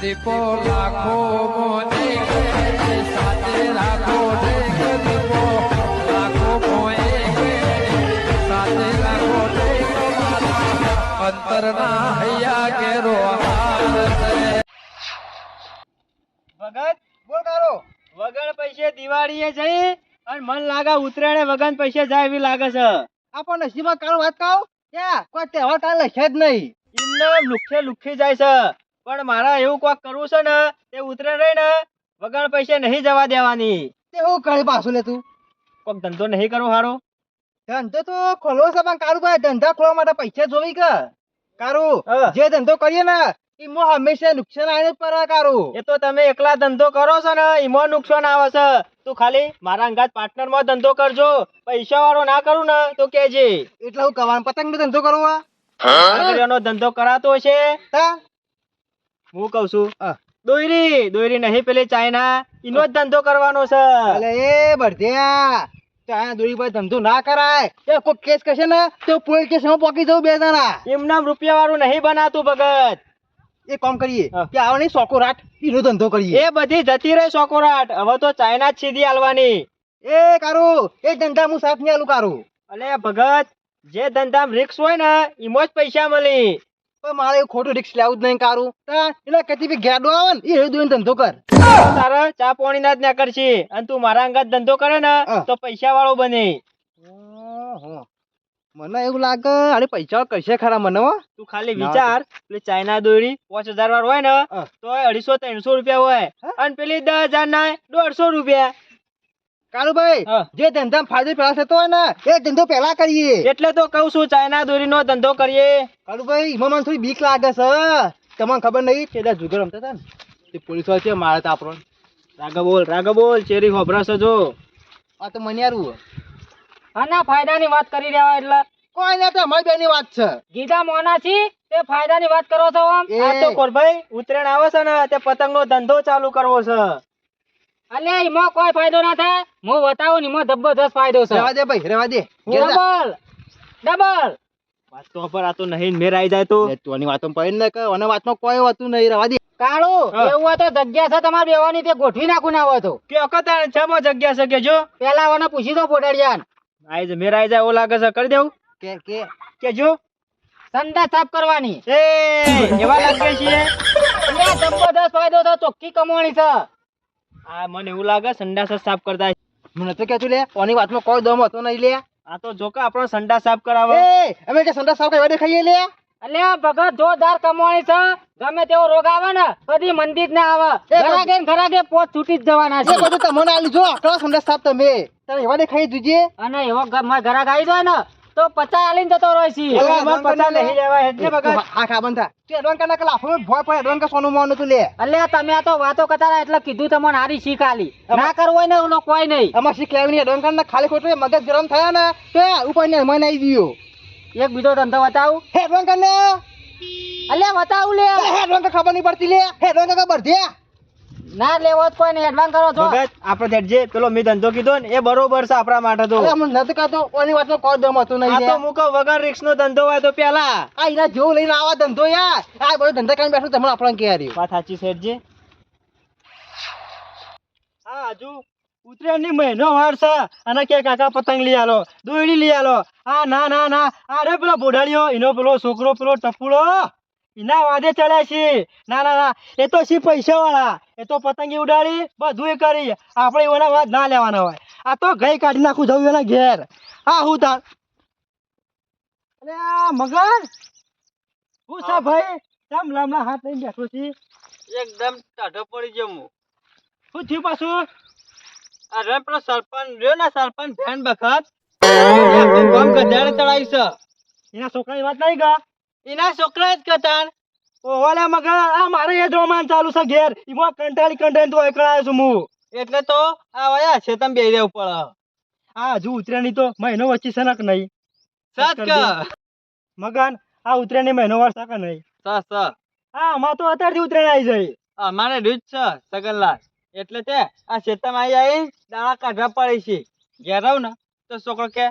દીપો લાખો મોને સાથે રાખો દીપો લાખો મોએ સાથે રાખો અંતરના હૈયા કેરો હાર વગર બોલ કારો. વગર પૈસે દિવાળીએ જઈ અને મન લાગે ઉતરાયણે વગર પૈસે જાય એવી લાગે છે. આપણને નસીબમાં કાળો વાત કહું? ક્યાં? કોઈ તહેવાર કાલ લખે જ નહીં. એમને લુખે લુખી જાય છે. પણ મારા એવું કોક કરવું છે ને તે ઉતરે રહી ને વગર પૈસે નહીં જવા દેવાની. તે હું કરે પાછું લે તું? કોક ધંધો નહીં કરો હારો. ધંધો તો ખોલવો છે પણ કારું ભાઈ ધંધા ખોલવા માટે પૈસા જોવી કે? કારું જે ધંધો કરીએ ને ઈમો હંમેશા નુકસાન આવે પડે કારું. એ તો તમે એકલા ધંધો કરો છો ને એમાં નુકસાન આવે છે. તું ખાલી મારા અંગાત પાર્ટનરમાં ધંધો કરજો. પૈસા વાળો ના કરું ને તો કેજે. એટલે હું કવાનું પતંગ નો ધંધો કરવો ધંધો કરાતો છે. હું કઉ છું દોયરી દોયરી નહીં પેલી ચાઇના એનો જ ધંધો કરવાનો છે. અલે એ બરધ્યા ત્યાં દોરી પર ધંધો ના કરાય. એ કોઈ કેસ કરશે ને તો પોલીસ સ્ટેશનમાં પોકી જવું બે જણા. એમના રૂપિયા વાળું નહીં બનાતું ભગત. એ કામ કરીએ કે આવો નહીં સોકો એનો ધંધો કરીએ. એ બધી જતી રહી સોકોરાટ. હવે તો ચાઇના જ સીધી આલવાની એ કારું એ ધંધા હું સાથ નહીં આલું કારું. અલે ભગત જે ધંધામાં રિક્સ હોય ને એમાં જ પૈસા મળી. પણ મારે ખોટું રિક્સ લેવું જ નહીં કારું. એટલે કદી બી ગેડો આવે ને એ દોઈને ધંધો કર. તારા ચા પાણી ના જ ના કરશી. અને તું મારા અંગાત ધંધો કરે ને તો પૈસા વાળો બને. મને એવું લાગે અરે પૈસા કરશે ખરા મને તું ખાલી વિચાર પેલી ચાઇના દોરી પાંચ હજાર વાર હોય ને તો અઢીસો ત્રણસો રૂપિયા હોય. અને પેલી દસ હજાર ના દોઢસો રૂપિયા. કારુભાઈ જે ધંધા ફાયદો પેલા થતો હોય ને એ ધંધો પેલા કરીએ. એટલે તો કઉ છું ચાઇના દોરી નો ધંધો કરીએ. કારુભાઈ એમાં મને થોડી બીક લાગે છે. તમને ખબર નહીં કે એટલે જુગાર રમતા હતા ને? તે પોલીસવાળા છે મારે તો આપણો. રાગા બોલ રાગા બોલ ચેરી ખોભરાશો જો. આ તો મને યારું આના ફાયદાની વાત કરી રહ્યા એટલે. કોઈ ના તો અમારી બેની વાત છે. ગીધા મોના છી તે ફાયદાની વાત કરો છો આમ. આ તો કોરભાઈ ઉતરેણ આવે છે ને તે પતંગ નો ધંધો ચાલુ કરવો છે. અલ્યા એમાં કોઈ ફાયદો ના થાય. હું બતાવું ને એમાં જબરદસ્ત ફાયદો રેવા દે ભાઈ રેવા દે. Double double. વાતો પર આ તો નહીં મેર આવી જાય તો. એ તું આની વાતમાં પડી ને કે અને વાતમાં કોઈ હોતું નહીં રેવા દે. કાળુ એવું તો જગ્યા છે તમારે બેવાની તે ગોઠવી નાખું ના હોય તો. કે અકતા છે મો જગ્યા છે કે જો? પેલા વને પૂછી દો પોટડિયાન આઈ જ મેર આવી જાય ઓ લાગે છે કરી દેવું. કે કે? કે જો? સંડા સાફ કરવાની. એ એવા લાગે છીએ. જબરદસ્ત ફાયદો છે ચોખ્ખી કમાણી છે. આ મને એવું લાગે સંડાસ જ સાફ કરતા મને તો કહેતું લે આની વાતમાં કોઈ દમ હતો નહીં લે. આ તો જોકા આપણો સંડા સાફ કરાવે. અમે કે સંડા સાફ કરવા દેખાઈએ લે. અલે ભગત જોરદાર કમાણી છે. ગમે તેવો રોગ આવે ને કદી મંદિર ના આવે. ઘરાગે ઘરાગે પોત છૂટી જ જવાના છે. બધું તમને આલી જો આટલો સંડા સાફ તમે. તારે એવા દેખાઈ ખાઈ દુજે અને એવો ઘરાક આવી જાય ને તો પચાસ આલીને જતો રહે છે. પચાસ નહીં લેવાય એટલે ભગત આ ખા બંધા. તું એડવાન કરના કલા આફો ભોય પડે એડવાન કા સોનું મોનું તું લે. અલ્યા તમે આ તો વાતો કરતા એટલે કીધું તમને હારી શીખ આલી. ના કરવું હોય ને ઓનો કોઈ નહીં. અમાર શીખ લેવી નહીં એડવાન કરના ખાલી ખોટું મગજ ગરમ થયા ને તે ઉપર ને મને આવી ગયો. એક બીજો ધંધો બતાવું. હે એડવાન કરના અલ્યા બતાવું લે. હે એડવાન કા ખબર નહીં પડતી લે. હે એડવાન ખબર બરધે ના લેવો જ કોઈ નહીં એડવાન્સ કરો છો. ભગત આપણે જે પેલો મે ધંધો કીધો ને એ બરોબર છે આપણા માટે તો. હું નથી કહેતો ઓની વાતમાં કોઈ દમ હતું આ તો. મૂકો વગર રિક્સ નો ધંધો હોય તો પેલા. આ એના જેવું લઈને આવા ધંધો યાર. આ બધો ધંધો કરીને બેઠો તમને આપણને કે રહ્યું વાત સાચી શેઠજી હા હજુ ઉત્તરાયણની મહિનો વાર છે. અને કે કાકા પતંગ લઈ આલો દોયડી લઈ આલો. આ ના ના ના. અરે પેલો બોડાળીઓ એનો પેલો છોકરો પેલો ટપુડો. એના વાદે ચડ્યા છે. ના ના ના. એ તો છે પૈસા વાળા એ તો પતંગી ઉડાડી બધું એ કરી. આપણે એના વાત ના લેવાના હોય. આ તો ગઈ કાઢી નાખું જવું એના ઘેર. હા હું તાર. અરે આ મગન હું છે ભાઈ? કેમ લાંબા હાથ લઈને બેઠો છી? એકદમ ટાઢો પડી ગયો હું. શું થયું પાછું? અરે પેલો સરપંચ રહ્યો ને સરપંચ ભેન બખત. કામ ગધાડે ચડાવી છે. એના છોકરાની વાત નહીં ગા? એના છોકરા જ કતાન ઓલા મગા આ મારે એ જોમાન ચાલુ છે ઘેર. ઈમો કંટાળી કંટાળી તો એકલા છું હું. એટલે તો આ વયા છે તમે બેહી રહેવું પડે આ હજુ ઉતરેની તો મહિનો વચ્ચે સનક નહીં? સાત. મગન આ ઉતરેની મહિનો વાર છે નહીં? સા સા. હા અમાર તો અત્યારથી ઉતરેણ આવી જાય. અમારે રીત છે સગનલાલ એટલે તે આ શેતમ આવી આવી દાણા કાઢવા પડે છે. ઘેર આવું ને તો છોકરો કે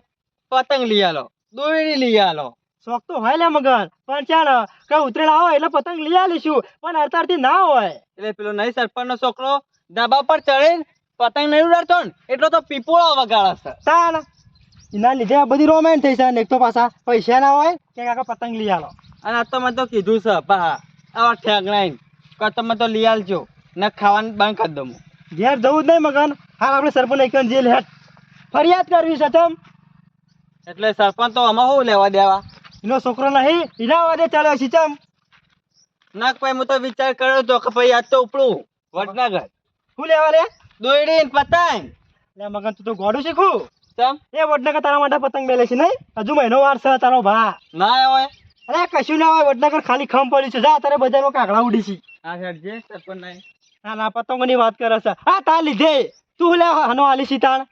પતંગ લઈ આલો દોરી લઈ આલો. શોખ તો હોય લે મગન પણ ચાલ કઈ ઉતરેણ આવો એટલે પતંગ લઈ આલીશું પણ અતારથી ના હોય. એટલે પેલો નહીં સરપંચ નો છોકરો ધાબા પર ચડે પતંગ નહીં ઉડાડતો ને એટલો તો પીપોળો વગાડે છે. ચાલ એના લીધે આ બધી રોમેન્ટ થઈ છે એક તો પાછા પૈસા ના હોય કે કાકા પતંગ લઈ આવો અને આ તો મેં તો કીધું છે પા આવા ઠેગણાઈ કે તમે તો લઈ આવજો ને ખાવાનું બંધ કરી દઉં. ઘેર જવું જ નહીં મગન હાલ આપણે સરપંચ એક જેલ હેઠ. ફરિયાદ કરવી છે તમ એટલે સરપંચ તો આમાં શું લેવા દેવા? એનો છોકરો નહીં એના વાદે ચાલે છે ચમ. ના કોઈ હું તો વિચાર કર્યો તો કે ભાઈ આજ તો ઉપડું વડનગર. શું લેવા રે? દોયડી ને પતંગ. લે મગન તું તો ગોડું શીખું? ચમ. એ વડનગર તારા માટે પતંગ મેલે છે નહીં? હજુ મહિનો વાર છે તારો ભા. ના હોય અરે કશું ના હોય વડનગર ખાલી ખમ પડ્યું છે. જા તારે બજારમાં કાકડા ઉડી છે. હા સર જે સરપંચ નહીં. ના ના પતંગોની વાત કરે છે. હા તા લીધે. તું લે હનો આલી સી તાણ.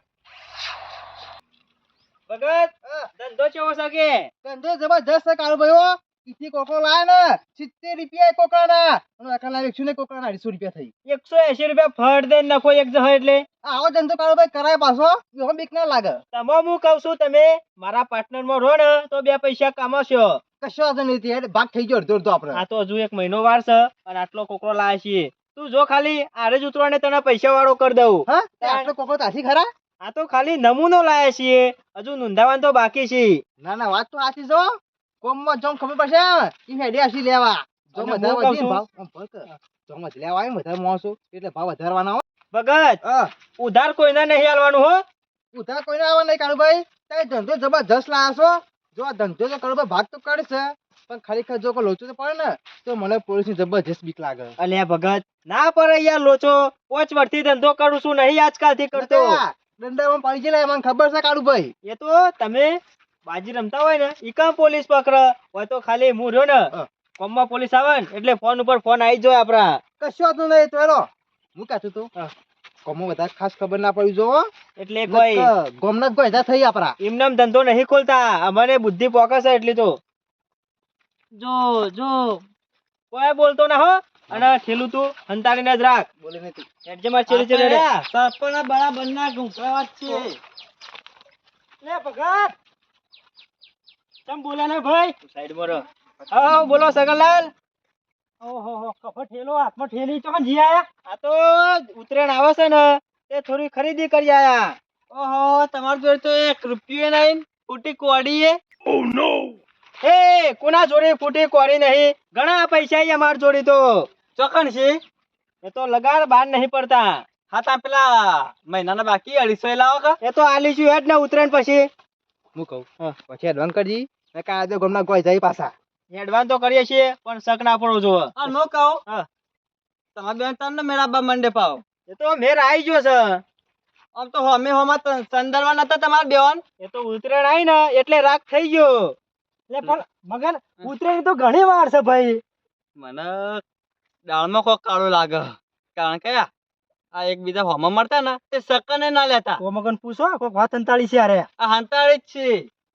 ભગત ધંધો કેવો છે ધંધો જબરજસ્ત છે કાળુભાઈ ભાઈઓ. ઈથી કોકો લાય ને સિત્તેર રૂપિયા કોકાના. અને એકલા એકસો ને કોકાના અઢીસો રૂપિયા થઈ. એકસો એસી રૂપિયા ફળ દે નખો એક જહ એટલે. આવો ધંધો કાળુભાઈ કરાય પાછો એવો બીક ના લાગે. તમે હું કહું છું તમે મારા પાર્ટનરમાં રહો ને તો બે પૈસા કમાશો. કશો વાંધો નહીં ભાગ થઈ ગયો અડધો અડધો આપણે. આ તો હજુ એક મહિનો વાર છે અને આટલો કોકરો લાવે છીએ તું જો ખાલી આરે જ ઉતરવાને તને પૈસા વાળો કરી દઉં. હા? આટલો કોકો તાથી ખરા? આ તો ખાલી નમૂનો લાયા છીએ. હજુ નોંધાવાનું તો બાકી છે. ના ના વાત તો સાચી છો કોમમાં જોમ ખબર પડશે ઈ હેડે આસી લેવા. જો છું- ભાવ. જોમ જ લેવા આવી ને મોસો. એટલે ભાવ વધારવાના ભગત ઉધાર કોઈને નહીં આલવાનું હો. ઉધાર કોઈને આવવા નહીં કાળુભાઈ. તારે ધંધો જબરજસ્ત લાયા છો. જો આ ધંધો તો કાળુભાઈ ભાગ તો કાઢશે. પણ ખરેખર જો કોઈ લોચો તો પડે ને તો મને પોલીસની જબરજસ્ત બીક લાગે. અલ્યા ભગત ના પડે યાર લોચો. પોચ વર્ષથી ધંધો કરું છું નહીં આજકાલથી કરતો. દંડામાં પડી જાય મને ખબર છે કાળુભાઈ એ તો તમે બાજી રમતા હોય ને ઈ કામ પોલીસ પકડ? હોય તો ખાલી હું રહ્યો ને કોમમાં પોલીસ આવે ને એટલે ફોન ઉપર ફોન આવી જાય આપણા કશો વાંધો નહીં તો હેલો. હું કહેતો તું? કોમો વધારે ખાસ ખબર ના પડી જો એટલે કોઈ ગોમના જ ગોયધા થઈ આપણા એમને ધંધો નહીં ખોલતા. અમારે બુદ્ધિ પોકસ છે એટલી તો. જો જો. કોઈ બોલતો ના હો. અને ઠેલું તું હંતાડીને જ રાખ. બોલે નથી માર ચેડી ચેડી રે. સરપંચ બરાબર ના ઘૂંઘવા વાત છે. લે ભગત તમ બોલે ને ભાઈ? સાઈડમાં રહો. હા બોલો સગનલાલ ઓહો હો કફો ઠેલો હાથમાં ઠેલી તો જી આયા? આ તો ઉતરેણ આવે છે ને તે થોડી ખરીદી કરી આયા. ઓહો તમાર જોડે તો એક રૂપિયો નહીં ફૂટી કોડી એ એ કોના જોડે ફૂટી કોરી નહીં? ઘણા પૈસા અમાર જોડી તો. ચોખણ છે? એ તો લગાડ બાર નહીં પડતા. હા તા પેલા મહિનાના બાકી અઢીસો એ લાવો એ તો આલીશું હેડ ને ઉતરેણ પછી. હું કહું? પછી એડવાન્સ કરજી. મેં કાં દે ગમના કોઈ જાય પાછા. એડવાન્સ તો કરીએ છીએ પણ શક ના પડવો જોવે. આ નો કહો? હા. તમારે બેન તને મેરા બા મંડે પાવ. એ તો મેર આવી ગયો છે. આમ તો હમે હોમાં સંદર્ભા નતા તમારે બેન એ તો ઉતરેણ આવી ને એટલે રાગ થઈ ગયો. એટલે પણ મગન ઉતરેણ તો ઘણી વાર છે ભાઈ. મને દાળમાં કોક કાળો લાગે. કારણ કે આ એકબીજા હોમાં મળતા ને તે સકને ના લેતા. ઓ મગન પૂછો કોક વાત અંતાળી છે અરે આ હંતાળી જ છે.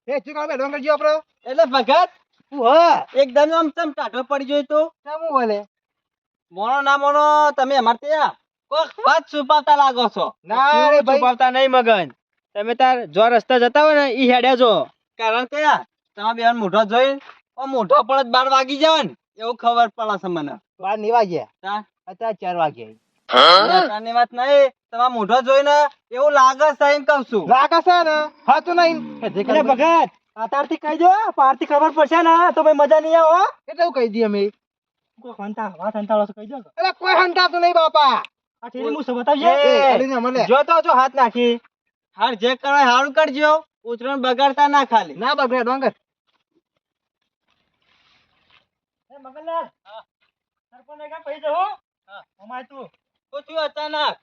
એ શું કામ એડવાન્સ કરજો આપણે એટલે ભગત હા એકદમ આમ તમ ટાઢો પડી જોઈ તો. કેમ બોલે? મોનો ના મોનો તમે અમારે ત્યાં કોક વાત છુપાવતા લાગો છો. ના રે છુપાવતા નહીં મગન? તમે તાર જો રસ્તા જતા હોય ને ઈ હેડ્યા જો. કારણ કે તમારે બેન મોઢો જોઈ ઓ મોઢો પણ જ બાર વાગી જાય ને એવું ખબર પડે છે મને. બારની વાગ્યા? તા? અત્યારે ચાર વાગ્યા. ની વાત નહીં તમારા મોઢો જોઈને એવું લાગે છે એમ કહું છું. લાગે છે ને? હા તો નહીં ભગત આતારથી કહી દો પારથી ખબર પડશે ને તો ભાઈ મજા નહીં આવો એટલે એવું કહી દઈએ અમે કોઈ હંતા વાત હંતાળો કહી દો. એટલે કોઈ હંતાતું નહીં બાપા. આ ઠેલી મું બતાવજે. એ, અડીને અમને. જો તો જો હાથ નાખી. હાર જે કરવા એ હારું કરજો. ઉતરણ બગાડતા ના ખાલી. ના બગડે ડોંગર એ મગનલાલ સરપંચ ને પૈ જવો અમાય તું શું થયું અચાનક?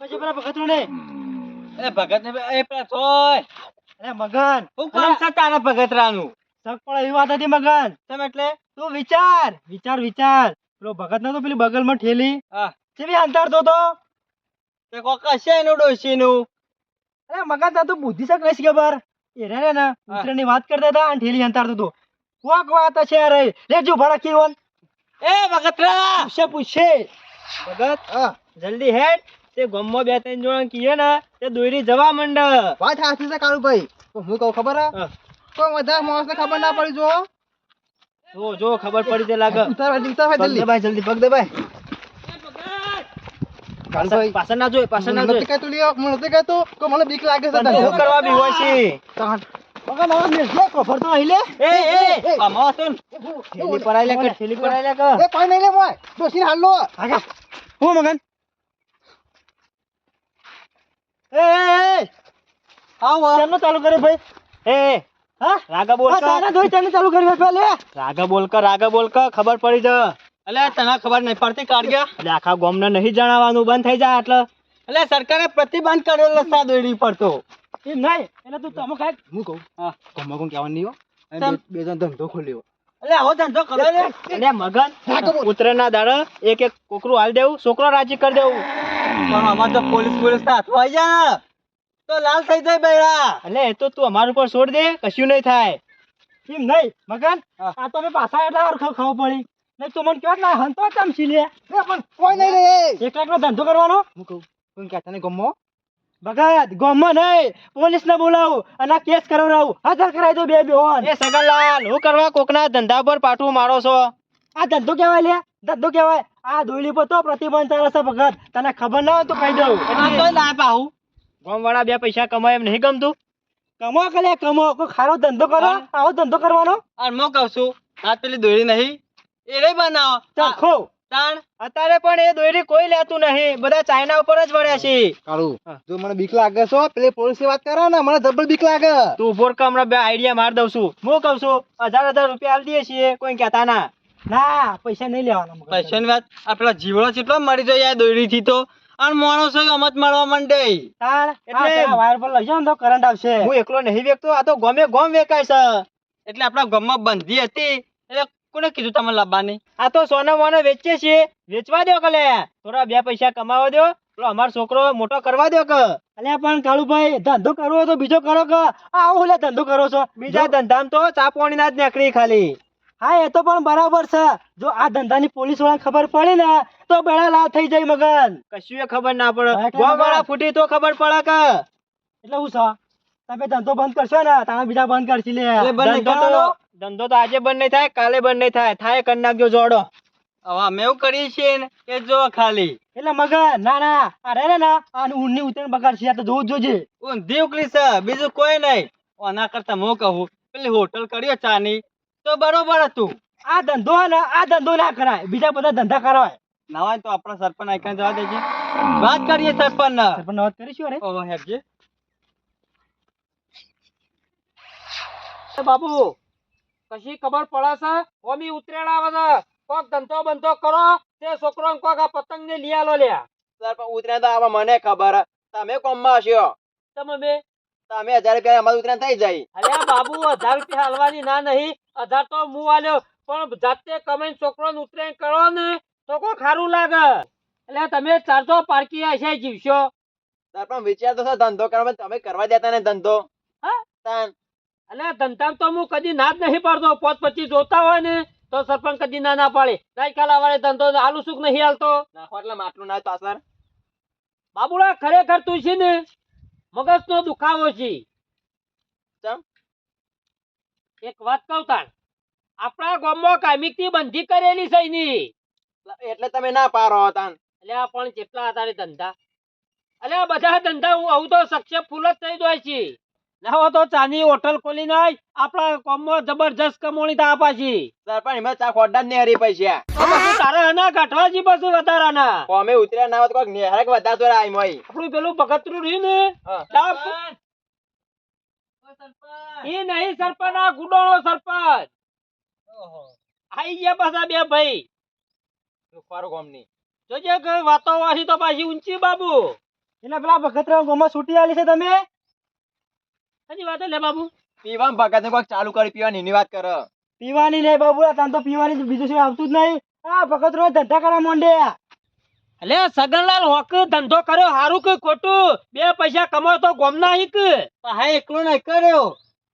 પછી પેલા ભગત ને એ ભગત ને એ પેલા થોય. અરે મગન હું કામ છે તારા ભગત રાનું શક એવી વાત હતી મગન. તમે એટલે? તું વિચાર વિચાર વિચાર. પેલો ભગત નતો પેલી બગલમાં ઠેલી. હા. કેવી અંતાડતો તો તે કોક હશે એનું ડોશીનું. અરે મગન તા તું બુદ્ધિ શક કઈ ખબર. એ રે ને ઉતરેની વાત કરતા હતા અને ઠેલી અંતર તો કોક વાત છે અરે લેજો ભાડા કીવન એ ભગતરા! પૂછે પૂછે. ભગત હા. જલ્દી હેડ. તે ગમમાં બે ત્રણ જણ કીએ ને તે દોરી જવા મંડ. વાત સાચી છે કાળુભાઈ. તો હું કહું ખબર હે? કોઈ વધારે માણસને ખબર ના પડી જો જો જો ખબર પડી તે લાગે. ઉતાર ભાઈ જલ્દી. જલ્દી પગ દે ભાઈ પાછળ ના જોઈ પાછળ ના જોઈ. કહેતું લ્યો. મને કહેતું કે મને બીક લાગે છે કરવા બી હોય છે. મગન હવે મેલજે, કોફર તો આઈલે એ એ આમાં શું થેલી પરાઈ લે કે થેલી કે એ કોઈ લે મોય ડોસીને હાલ લો આગા હું મગન? એ એ આવો. કેમનો ચાલુ કરે ભાઈ? એ હા? રાગા બોલ આ તારા દોઈ તને ચાલુ કરી પેલે રાગા બોલ કર રાગા બોલ કર ખબર પડી જ. અલે તને ખબર નહીં પડતી કાઢ્યા? એટલે આખા ગામને નહીં જણાવવાનું બંધ થઈ જાય એટલે એટલે સરકારે પ્રતિબંધ કરેલો છે આ દોયડી પર નહીં એટલે તું તમે કાંઈક હું કહું? હા. ગમમાં કોણ કહેવાનું નહીં હો. બે- બે જણ ધંધો ખોલ્યો. એટલે આવો ધંધો કરો ને એટલે મગન ઉતરેના દાડા એક એક કોકરું હાલ દેવું છોકરો રાજી કરી દેવું. પણ આમાં તો પોલીસ પોલીસ હાથમાં આવી જાય ને. તો લાલ થઈ જાય બૈરા એટલે એ તો તું અમારા ઉપર છોડ દે કશું નહીં થાય. એમ નહીં મગન? હા. આ તો અમે પાછા એટલા હારું ખબર ખબર પડી. નહીં તું મને કેવા ના હંતો તમ છી લે પણ કોઈ નહીં લે એ. એક લાખ ધંધો કરવાનો? હું કહું તું કહેતા તને ગમો? ભગત ગોમમાં નહીં. પોલીસ ને બોલાવું અને કેસ કરાવડાવું. હાજર કરાવી દો બે બેહોન. એ સગનલાલ હું કરવા કોકના ધંધા પર પાટું મારો છો? આ ધંધો કહેવાય લે ધંધો કહેવાય. આ દોયલી પર તો પ્રતિબંધ ચાલે છે ભગત. તને ખબર ના હોય તો કહી દઉં. આ તો ના પાહું. ગોમ વાળા બે પૈસા કમાય એમ નહીં ગમતું? કમો કલે કમો. કોઈ ખારો ધંધો કરો? આવો ધંધો કરવાનો? અને મો કહું છું આ પેલી દોરી નહીં? એ બનાવો. ચાખો તાણ અત્યારે પણ એ દોયડી કોઈ લેતું નહીં. બધા ચાઇના ઉપર જ વળ્યા છે. કાળું જો મને બીક લાગે છો પેલી પોલીસ વાત કરો ને મને જબર બીક લાગે. તું ઊભો હમણાં બે આઈડિયા માર દઉં છું. હું કહું છું હજાર હજાર રૂપિયા આલી દઈએ છીએ કોઈ કહેતા ના. ના પૈસા નહીં લેવાના પૈસાની વાત આ પેલા જીવડો કેટલો મરી જાય આ દોયડી થી તો. અને માણસો અમત મળવા માંડે. એટલે વાયર પર લઈ જાવ તો કરંટ આવશે. હું એકલો નહીં વેકતો આ તો ગમે ગોમ વેકાય છે. એટલે આપણા ગામમાં બંધી હતી. એટલે કોને કીધું તમે લાવવાની આ તો સોના મોને વેચીએ છીએ વેચવા દો કલે. થોડા બે પૈસા કમાવા દો પેલો અમારો છોકરો મોટો કરવા દો કે? અલ્યા પણ કાળુભાઈ ધંધો કરવો તો બીજો કરો કે? આવો લે ધંધો કરો છો? બીજા ધંધામાં તો ચા પાણી ના જ નીકળી ખાલી. હા એ તો પણ બરાબર છે. જો આ ધંધાની પોલીસવાળા ખબર પડે ને તો બેડા લાલ થઈ જાય મગન. કશું ખબર ના પડે. ફૂટી તો ખબર પડે કે? એટલે હું છે? તમે ધંધો બંધ કરશો ને તમે બીજા બંધ કરશી લે. ધંધો તો આજે બંધ નહીં થાય કાલે બંધ નહીં થાય થાય કરી નાખજો જોડો. હવે અમે એવું કરીએ છીએ ને કે જો ખાલી. એટલે મગન ના ના અરે રે ના આનું ઊંડની ઉતરણ બગાડશે તો જોવું જોજે. ઊંધી ઉકલી છે બીજું કોઈ નહીં. આના કરતા હું કહું પેલી હોટલ કર્યો ચાની. તો બરોબર હતું. આ ધંધો ને આ ધંધો ના કરાય બીજા બધા ધંધા કરાય નવાય તો આપણા સરપંચ આઈકન જવા દેજે. વાત કરીએ સરપંચ વાત કરીશું અરે. ઓહો હેડજે બાબુ કશી ખબર પડે છે? ઓમી ઉતરેણ આવે છે. કોક ધંધો બંધો કરો તે છોકરો કોક આ પતંગ ને લઈ આલો લ્યા સરપંચ ઉતરાયણ તો આવા મને ખબર. તમે કોમમાં હશો? તમે તમે હજાર રૂપિયા અમારું ઉતરાયણ થઈ જાય. અરે બાબુ હજાર રૂપિયા હાલવાની ના નહીં. હજાર તો હું આલ્યો પણ જાતે કમાઈને છોકરો ઉતરેણ કરો ને તો કોઈ ખારું લાગે. એટલે તમે ચારસો પારકી હશે જીવશો. સરપંચ વિચાર તો ધંધો કરવા તમે કરવા દેતા ને ધંધો. હા? એટલે ધંધા તો હું કદી ના જ નહીં પાડતો. પોત પછી જોતા હોય ને તો સરપંચ કદી ના ના પાડે. રાજકાલા વાળે ધંધો આલુ સુખ નહીં હાલતો. નાખો એટલે માટલું ના તો બાબુડા ખરેખર તું છે ને મગજ નો દુખાવો છે. એક વાત કહું તાણ આપણા ગામમાં કાયમિકથી બંધી કરેલી છે ની. એટલે તમે ના પારો તાન. એટલે આ પણ કેટલા હતા ધંધા. એટલે આ બધા ધંધા હું આવું તો સક્ષેપ ફૂલ જ થઈ જાય છે. ના તો ચાની હોટલ ખોલી નાય આપણા ગામમાં જબરજસ્ત કમોણી થા પાછી. સરપંચ એમાં ચા ખોડા ને હરી પૈસા તો તારે એના કાઢવા જી બસ વધારાના કોમે ઉતર્યા ના કોક કોઈક નેહરક વધારતો રહે આઈ મોય. આપણું પેલું બગતરું રહ્યું ને? હા. એ નહીં સરપંચ આ ગુડોળો સરપંચ. આઈ ગયા પાછા બે ભાઈ. રૂખવારો ગામની જોજે કે વાતો વાસી તો પાછી ઊંચી બાબુ. એટલે પેલા બખતરા ગોમાં છૂટી આલી છે તમે? હજી વાત લે બાબુ. પીવા ભગત ને કોઈક ચાલુ કરી પીવાની એની વાત કર. પીવાની નહીં બાબુ તને તો પીવાની બીજું શું આવતું જ નહીં. આ બખતરો ધંધા કરવા માંડે. અલે સગનલાલ હોક ધંધો કર્યો હારું કે ખોટું? બે પૈસા કમાયો તો ગોમના હિક હા એકલો નહીં કર્યો.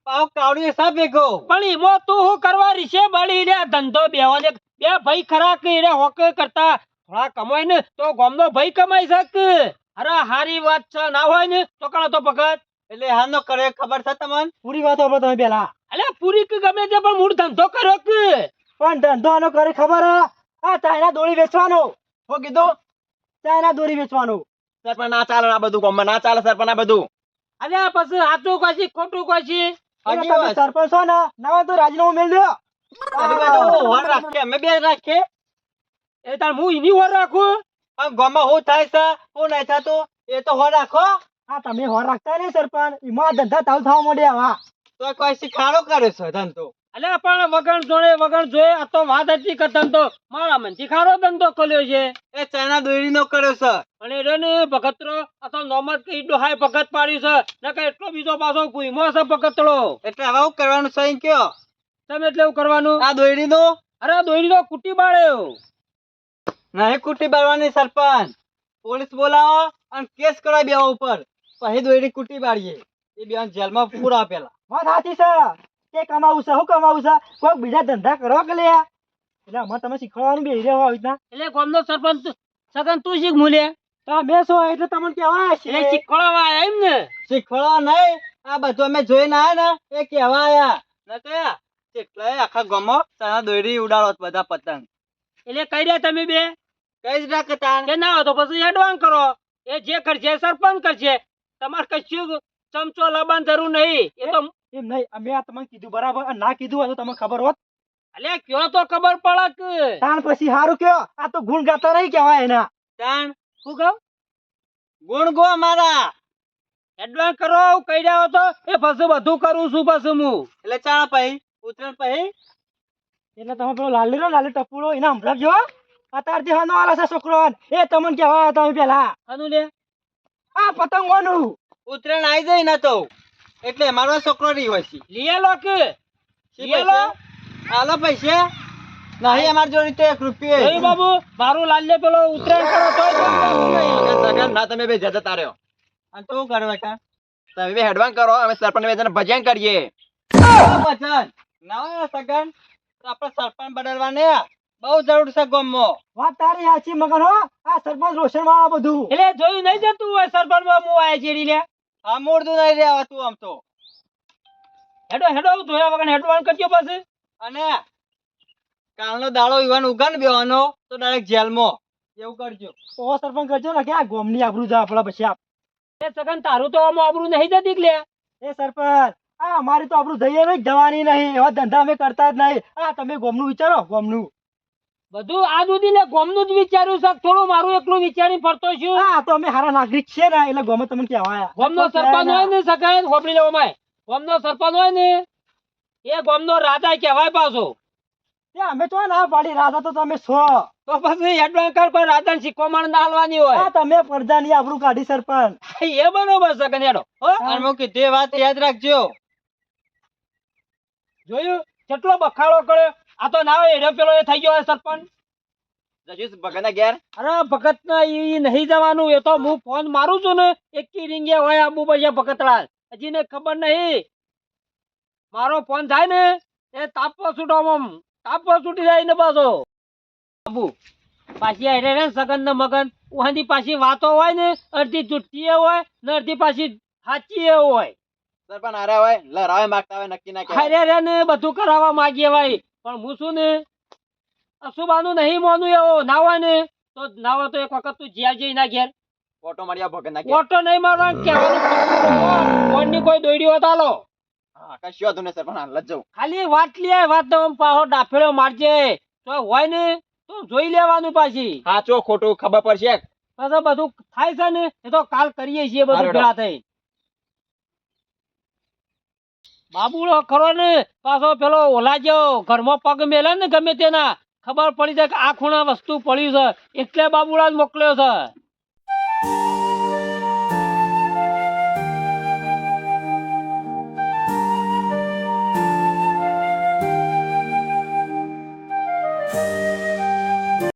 પાવ કાવડી સા ભેગો. પણ ઈમો તું હું કરવા રીશે? બળી રે ધંધો બેવા બેવાને બે ભાઈ ખરા કે રે હોક કરતા થોડા કમાય ને તો ગોમનો ભાઈ કમાઈ શક. અરે હારી વાત છે ના હોય ને તો કરો તો ભગત. એટલે હાનો કરે ખબર છે તમને? પૂરી વાતો સાંભળો તમે પેલા. અલે પૂરી કે ગમે તે પણ મૂળ ધંધો કર્યો કે. પણ ધંધો આનો કરે ખબર? આ ચાઇના દોરી વેચવાનો. હો કીધો ચાઇના દોરી વેચવાનો. સરપંચ ના ચાલે આ બધું કોમ ના ચાલે સરપંચ આ બધું. અલ્યા પછી સાચું કશી ખોટું કહી સરપંચ છો ને ના તો રાજીનામું મેલ દો. હોર રાખીએ? અમે બે રાખે એ તાર હું એની હોર રાખું? પણ ગામમાં હું થાય છે હું નહીં થતું એ તો હોર રાખો. આ તમે હોર રાખતા નહીં સરપંચ? એમાં ધંધા તાવ થવા મળ્યા વા તો કોઈ શીખાડો કરે છે ધંધો? અલે પણ વગણ જોડે વગણ જોયે આ તો વાત હતી કે ધંધો મારા મન ખારો ધંધો ખોલ્યો છે. એ ચાઇના દોરીનો કર્યો છે. અને રે ને ભગતરો આ તો નોમત કે ઈડો હાય ભગત પાડ્યું છે. કે એટલો બીજો પાછો ભૂઈમો છે ભગતરો. એટલે હવે શું કરવાનું છે એમ કયો? તમે એટલે એવું કરવાનું? આ દોરીનો? અરે દોરી નો કુટી બાળ્યો. નહીં કુટી બાળવાની સરપંચ. પોલીસ બોલાવો અને કેસ કરાવી બેવા ઉપર. પછી દોરી કુટી બાળીએ એ બે જેલમાં પૂરા પેલા વાત સાચી છે. કે કમાવું છે શું કમાવું છે? કોઈ બીજા ધંધા કરો કે લે એટલે અમારે તમે શીખવાડવાનું બે રહ્યો આવી રીતના. એટલે ગામનો સરપંચ સગન તું શીખ મૂલે. તમે શું એટલે તમને કેવા એટલે શીખવાડવા આયા એમ ને. શીખવાડવા નહીં. આ બધું અમે જોઈને આયા ને એ કેવા આયા. ન કયા એટલે આખા ગમો ચાઇના દોરી ઉડાડો બધા પતંગ. એટલે કઈ રહ્યા તમે બે. કઈ જ ના કે ના તો પછી એડવાન્સ કરો. એ જે કરશે સરપંચ કરશે તમારે કશું ચમચો લાવવાની જરૂર નહીં. એ તો એમ નહીં અમે આ તમને કીધું બરાબર ના કીધું હોય તો તમને ખબર હોત. અલે કયો તો ખબર પડે કે? તાણ પછી સારું કયો? આ તો ગુણ ગાતા રહી કેવાય એના. તાણ શું કહું? ગુણ ગો મારા. એડવાન્સ કરો કહી રહ્યો તો. એ પછી બધું કરું છું પછી હું. એટલે ચાણ પછી ઉતરણ પછી એટલે તમે પેલો લાલી રો લાલી ટપુડો એને સંભળાવજો અત્યારથી હાનો આલે છે છોકરો. એ તમને કહેવાય તમે પેલા. હનુ લે. આ પતંગોનું ઉત્તરાયણ આવી જાય ને તો. એટલે મારો છોકરો રહી હોય છે. લીએ લો કે? લીએ લો? આલો? પૈસા? નહીં અમાર જોડે તો એક રૂપિયો નહીં બાબુ મારું લાલ્ય પેલો ઉત્તરાયણ કરો નહીં. સગન ના તમે બે જતા રહ્યો. અને તો કરવા કા તમે બે હેડવાન કરો અમે સરપંચ બે જણા ભજન કરીએ. ના સગન તો આપણે સરપંચ બદલવાને. બહુ જરૂર છે ગામમાં વાત તારી સાચી મગન હો આ સરપંચ રોશન વાળા બધું. એટલે જોયું નહીં જતું હોય સરપંચમાં હું આયા ચેડી લે આ મૂળતું નહીં રહેવાતું આમ તો. હેડો હેડો જોયા વગર હેડવાન કરજો પછી. અને કાલનો દાડો ઈવાન ઉગાન બેવાનો તો ડાયરેક્ટ જેલમાં. એવું કરજો. ઓ સરપંચ કરજો ને કે આ ગોમની આબરૂ જા આપણા પછી આપ. એ સગન તારું તો આમ આબરૂ નહીં જતી લે. એ સરપંચ આ અમારી તો આબરૂ જઈએ નહીં જવાની નહીં. એવા ધંધા અમે કરતા જ નહીં. આ તમે ગોમનું વિચારો ગોમનું. બધું આ દૂધી ને ગોમનું જ વિચાર્યું છે. થોડું મારું એકલું વિચારી ફરતો છું. હા તો અમે હારા નાગરિક છે ને એટલે ગોમે તમને કહેવાય. ગોમનો સરપંચ હોય ને સગન હોપડી લેવામાં ગોમનો સરપંચ હોય ને એ ગોમનો રાજા કહેવાય પાછો. અમે તો ના પાડી રાજા તો તમે છો. તો પછી એડવાન્સ કોઈ રાજા શીખવામાં ના હાલવાની હોય. હા તમે પડદાની આબરૂ કાઢી સરપંચ. એ બરોબર છે કનેડો હો. અને હું કીધું એ વાત યાદ રાખજો. જોયું? કેટલો બખાડો કર્યો. આ તો ના એનો પેલો એ થઈ ગયો સરપંચ. જશું ભગત ઘેર? અરે ભગત ના ઈ નહીં જવાનું એ તો હું ફોન મારું છું ને એકી રીંગે હોય આબુ બજે ભગતડા હજી ને ખબર નહીં. મારો ફોન થાય ને એ તાપો છૂટવામાં તાપો છૂટી જાય ને પાછો. આબુ પાછી આરે રે સગન ને મગન ઉહાની પાછી વાતો હોય ને અડધી જુઠ્ઠી હોય ને અડધી પાછી સાચી હોય. સરપંચ હારે હોય લડાવે માગતા હોય નક્કી ના અરે રે ને બધું કરાવવા માંગીએ ભાઈ. પણ હું શું ને? અશુભાનું નહીં મોનું એવો નાવા ને તો નાવા તો એક વખત તું જ્યાં જઈ ના ઘેર. ઓટો મારી ભગત ના ઓટો નહીં મારવા કેવાનું ફોનની કોઈ દોડી હોત હાલો હા કશું હતું સર પણ હાલ જવું ખાલી વાત લે વાત તો પાહો ડાફેડો મારજે. તો હોય ને તો જોઈ લેવાનું પાછી. સાચું ખોટું ખબર પડશે. બધું થાય છે ને એ તો કાલ કરીએ છીએ બધું ભેળા થઈ બાબુડો ખરો ને? પાછો પેલો ઓલા જેવો ઘરમાં પગ મેલે ને ગમે તેના. ખબર પડી જાય કે આ ખૂણા વસ્તુ પડ્યું છે. એટલે બાબુડા મોકલ્યો છે.